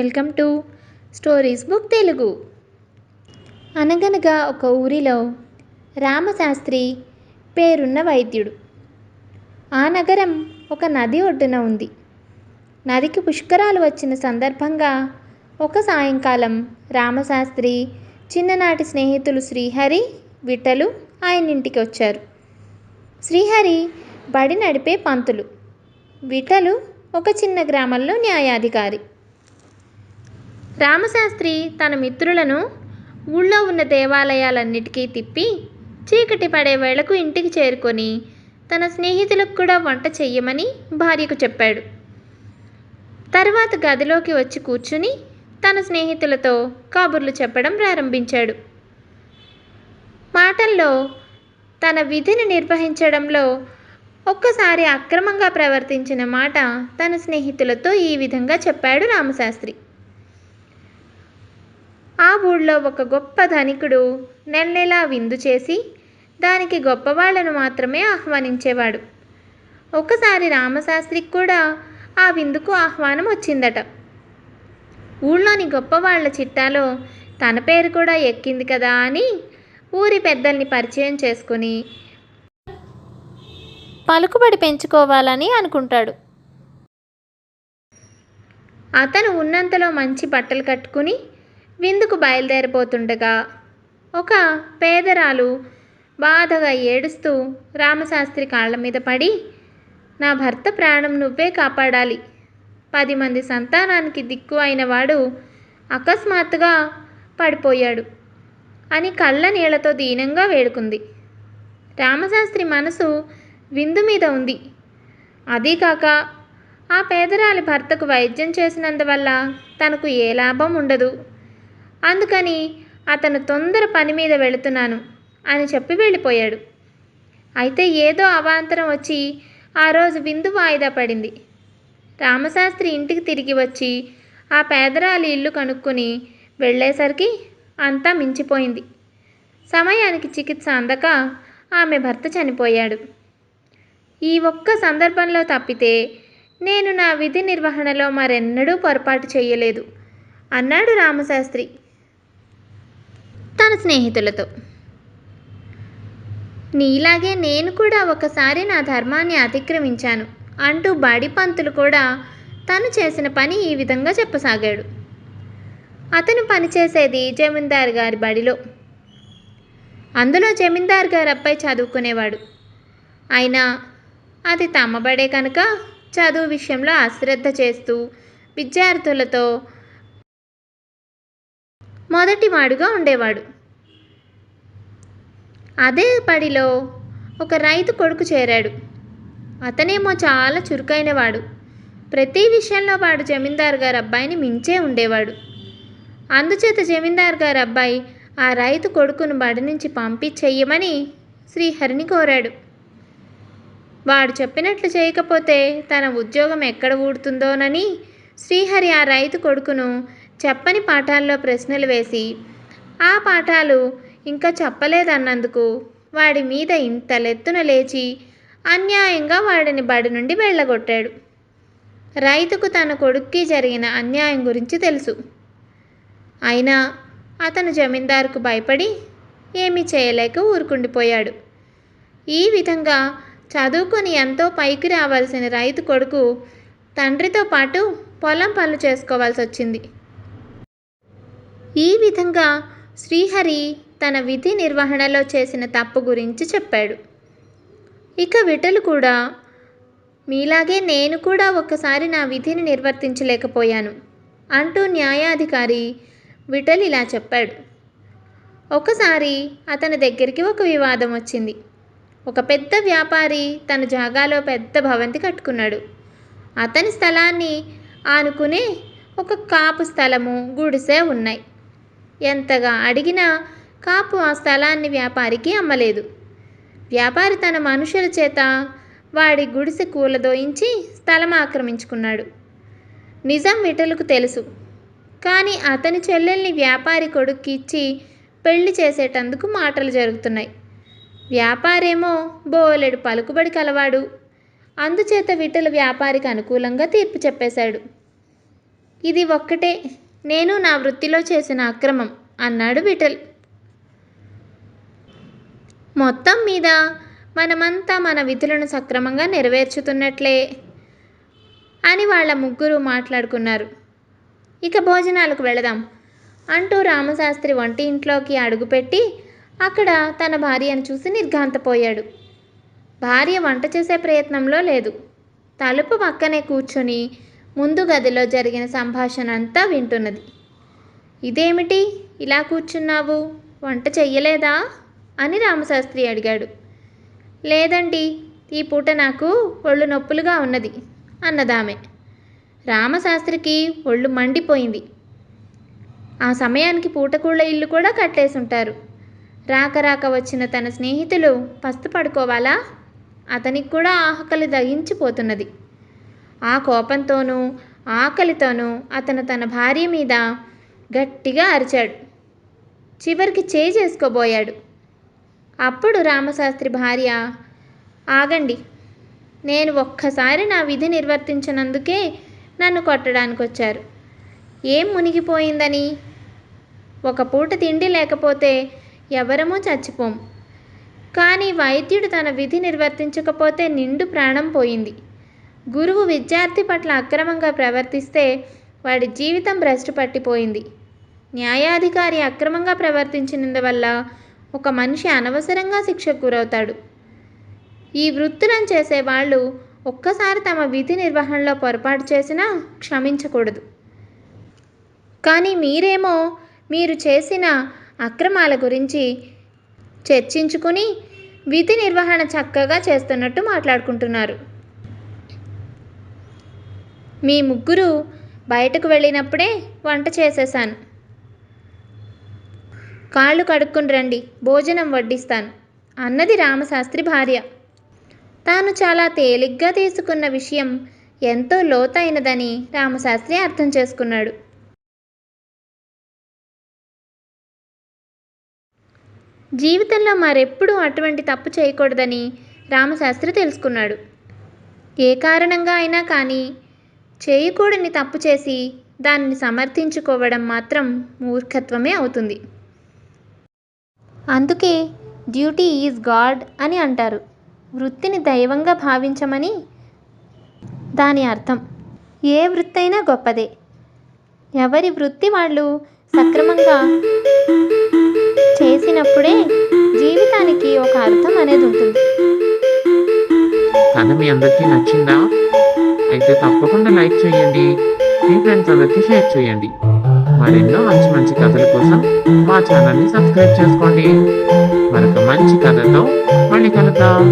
Welcome to stories book Telugu. అనగనగా ఒక ఊరిలో రామశాస్త్రి పేరున్న వైద్యుడు. ఆ నగరం ఒక నది ఒడ్డున ఉంది. నదికి పుష్కరాలు వచ్చిన సందర్భంగా ఒక సాయంకాలం రామశాస్త్రి చిన్ననాటి స్నేహితులు శ్రీహరి విఠలు ఆయన ఇంటికి వచ్చారు. శ్రీహరి బడి నడిపే పంతులు. విఠలు ఒక చిన్న గ్రామంలో న్యాయాధికారి. రామశాస్త్రి తన మిత్రులను ఊళ్ళో ఉన్న దేవాలయాలన్నిటికీ తిప్పి చీకటి పడే వేళకు ఇంటికి చేరుకొని తన స్నేహితులకు కూడా వంట చెయ్యమని భార్యకు చెప్పాడు. తర్వాత గదిలోకి వచ్చి కూర్చుని తన స్నేహితులతో కబుర్లు చెప్పడం ప్రారంభించాడు. మాటల్లో తన విధిని నిర్వహించడంలో ఒక్కసారి అక్రమంగా ప్రవర్తించిన మాట తన స్నేహితులతో ఈ విధంగా చెప్పాడు రామశాస్త్రి. ఆ ఊళ్ళో ఒక గొప్ప ధనికుడు నెల నెలా విందు చేసి దానికి గొప్పవాళ్ళను మాత్రమే ఆహ్వానించేవాడు. ఒకసారి రామశాస్త్రికి కూడా ఆ విందుకు ఆహ్వానం వచ్చిందట. ఊళ్ళోని గొప్పవాళ్ళ చిట్టాలో తన పేరు కూడా ఎక్కింది కదా అని ఊరి పెద్దల్ని పరిచయం చేసుకుని పలుకుబడి పెంచుకోవాలని అనుకుంటాడు. అతను ఉన్నంతలో మంచి బట్టలు కట్టుకుని విందుకు బయలుదేరిపోతుండగా ఒక పేదరాలు బాధగా ఏడుస్తూ రామశాస్త్రి కాళ్ళ మీద పడి నా భర్త ప్రాణం నువ్వే కాపాడాలి. పది మంది సంతానానికి దిక్కు అయినవాడు అకస్మాత్తుగా పడిపోయాడు అని కళ్ళ నీళ్ళతో దీనంగా వేడుకుంది. రామశాస్త్రి మనసు విందు మీద ఉంది. అదీకాక ఆ పేదరాలి భర్తకు వైద్యం చేసినందువల్ల తనకు ఏ లాభం ఉండదు. అందుకని అతను తొందర పని మీద వెళుతున్నాను అని చెప్పి వెళ్ళిపోయాడు. అయితే ఏదో అవాంతరం వచ్చి ఆ రోజు విందు వాయిదా పడింది. రామశాస్త్రి ఇంటికి తిరిగి వచ్చి ఆ పేదరాలి ఇల్లు కనుక్కొని వెళ్ళేసరికి అంతా మించిపోయింది. సమయానికి చికిత్స అందక ఆమె భర్త చనిపోయాడు. ఈ ఒక్క సందర్భంలో తప్పితే నేను నా విధి నిర్వహణలో మరెన్నడూ పొరపాటు చేయలేదు అన్నాడు రామశాస్త్రి. తన స్నేహితులతో. నీలాగే నేను కూడా ఒకసారి నా ధర్మాన్ని అతిక్రమించాను. అంటూ బడిపంతులు కూడా తను చేసిన పని ఈ విధంగా చెప్పసాగాడు. అతను పనిచేసేది జమీందార్ గారి బడిలో. అందులో జమీందార్ గారు అబ్బాయి చదువుకునేవాడు. అయినా అది తమ బడే కనుక చదువు విషయంలో అశ్రద్ధ చేస్తూ విద్యార్థులతో మొదటివాడుగా ఉండేవాడు. అదే పడిలో ఒక రైతు కొడుకు చేరాడు. అతనేమో చాలా చురుకైనవాడు. ప్రతి విషయంలో వాడు జమీందారు గారి అబ్బాయిని మించే ఉండేవాడు. అందుచేత జమీందారు గారి అబ్బాయి ఆ రైతు కొడుకును బడి నుంచి పంపించేయమని శ్రీహరిని కోరాడు. వాడు చెప్పినట్లు చేయకపోతే తన ఉద్యోగం ఎక్కడ ఊడుతుందోనని శ్రీహరి ఆ రైతు కొడుకును చెప్పని పాఠాల్లో ప్రశ్నలు వేసి ఆ పాఠాలు ఇంకా చెప్పలేదన్నందుకు వాడి మీద ఇంతలెత్తున లేచి అన్యాయంగా వాడిని బడి నుండి వెళ్ళగొట్టాడు. రైతుకు తన కొడుక్కి జరిగిన అన్యాయం గురించి తెలుసు. అయినా అతను జమీందారుకు భయపడి ఏమీ చేయలేక ఊరుకుండిపోయాడు. ఈ విధంగా చదువుకొని ఎంతో పైకి రావాల్సిన రైతు కొడుకు తండ్రితో పాటు పొలం పనులు చేసుకోవాల్సి వచ్చింది ఈ విధంగా శ్రీహరి తన విధి నిర్వహణలో చేసిన తప్పు గురించి చెప్పాడు. ఇక విటలు కూడా మీలాగే నేను కూడా ఒక్కసారి నా విధిని నిర్వర్తించలేకపోయాను అంటూ న్యాయాధికారి విటల్ ఇలా చెప్పాడు. ఒకసారి అతని దగ్గరికి ఒక వివాదం వచ్చింది. ఒక పెద్ద వ్యాపారి తన జాగాలో పెద్ద భవంతి కట్టుకున్నాడు. అతని స్థలాన్ని ఆనుకునే ఒక కాపు స్థలము గుడిసె ఉన్నాయి. ఎంతగా అడిగినా కాపు ఆ స్థలాన్ని వ్యాపారికి అమ్మలేదు. వ్యాపారి తన మనుషుల చేత వాడి గుడిసె కూలదోయించి స్థలం ఆక్రమించుకున్నాడు. నిజం విటలకు తెలుసు. కానీ అతని చెల్లెల్ని వ్యాపారి కొడుక్కి ఇచ్చి పెళ్ళి చేసేటందుకు మాటలు జరుగుతున్నాయి. వ్యాపారేమో బోలెడు పలుకుబడి కలవాడు. అందుచేత విఠల వ్యాపారికి అనుకూలంగా తీర్పు చెప్పేశాడు. ఇది ఒక్కటే నేను నా వృత్తిలో చేసిన అక్రమం అన్నాడు విఠల్. మొత్తం మీద మనమంతా మన విధులను సక్రమంగా నెరవేర్చుతున్నట్లే అని వాళ్ళ ముగ్గురు మాట్లాడుకున్నారు. ఇక భోజనాలకు వెళదాం అంటూ రామశాస్త్రి వంటి ఇంట్లోకి అడుగుపెట్టి అక్కడ తన భార్యను చూసి నిర్ఘాంతపోయాడు. భార్య వంట చేసే ప్రయత్నంలో లేదు. తలుపు పక్కనే కూర్చొని ముందు గదిలో జరిగిన సంభాషణ అంతా వింటున్నది. ఇదేమిటి? ఇలా కూర్చున్నావు? వంట చెయ్యలేదా? అని రామశాస్త్రి అడిగాడు. లేదండి ఈ పూట నాకు ఒళ్ళు నొప్పులుగా ఉన్నది అన్నదామె. రామశాస్త్రికి ఒళ్ళు మండిపోయింది. ఆ సమయానికి పూటకూళ్ళ ఇల్లు కూడా కట్టేసుంటారు. రాక రాక వచ్చిన తన స్నేహితులు పస్తు పడుకోవాలా అతనికి కూడా ఆహకలి దగించిపోతున్నది ఆ కోపంతోనూ ఆకలితోనూ అతను తన భార్య మీద గట్టిగా అరిచాడు. చివరికి చేయి చేసుకోబోయాడు. అప్పుడు రామశాస్త్రి భార్య ఆగండి. నేను ఒక్కసారి నా విధి నిర్వర్తించినందుకే నన్ను కొట్టడానికి వచ్చారు ఏం మునిగిపోయిందని? ఒక పూట తిండి లేకపోతే ఎవరమూ చచ్చిపోం. కానీ వైద్యుడు తన విధి నిర్వర్తించకపోతే నిండు ప్రాణం పోయింది. గురువు విద్యార్థి పట్ల అక్రమంగా ప్రవర్తిస్తే వాడి జీవితం భ్రష్టు పట్టిపోయింది న్యాయాధికారి అక్రమంగా ప్రవర్తించినందువల్ల ఒక మనిషి అనవసరంగా శిక్షకు గురవుతాడు. ఈ వృత్తులను చేసే వాళ్ళు ఒక్కసారి తమ విధి నిర్వహణలో పొరపాటు చేసినా క్షమించకూడదు. కానీ మీరేమో మీరు చేసిన అక్రమాల గురించి చర్చించుకుని విధి నిర్వహణ చక్కగా చేస్తున్నట్టు మాట్లాడుకుంటున్నారు. మీ ముగ్గురు బయటకు వెళ్ళినప్పుడే వంట చేసేసాను కాళ్ళు కడుక్కుని రండి భోజనం వడ్డిస్తాను అన్నది రామశాస్త్రి భార్య. తాను చాలా తేలిగ్గా తీసుకున్న విషయం ఎంతో లోతైనదని రామశాస్త్రి అర్థం చేసుకున్నాడు. జీవితంలో మరెప్పుడూ అటువంటి తప్పు చేయకూడదని రామశాస్త్రి తెలుసుకున్నాడు. ఏ కారణంగా అయినా కానీ చేయకూడని తప్పు చేసి దానిని సమర్థించుకోవడం మాత్రం మూర్ఖత్వమే అవుతుంది. అందుకే డ్యూటీ ఈజ్ గాడ్ అని అంటారు. వృత్తిని దైవంగా భావించమని దాని అర్థం. ఏ వృత్తైనా గొప్పదే. ఎవరి వృత్తి వాళ్ళు సక్రమంగా చేసినప్పుడే జీవితానికి ఒక అర్థం అనేది ఉంటుంది. కథ మీ అందరికీ నచ్చిందా? అయితే తప్పకుండా లైక్ చేయండి. మీ ఫ్రెండ్స్ అందరికీ షేర్ చేయండి. మరెన్నో మంచి మంచి కథల కోసం మా ఛానల్ని సబ్స్క్రైబ్ చేసుకోండి. మరొక మంచి కథతో మళ్ళీ కలుద్దాం.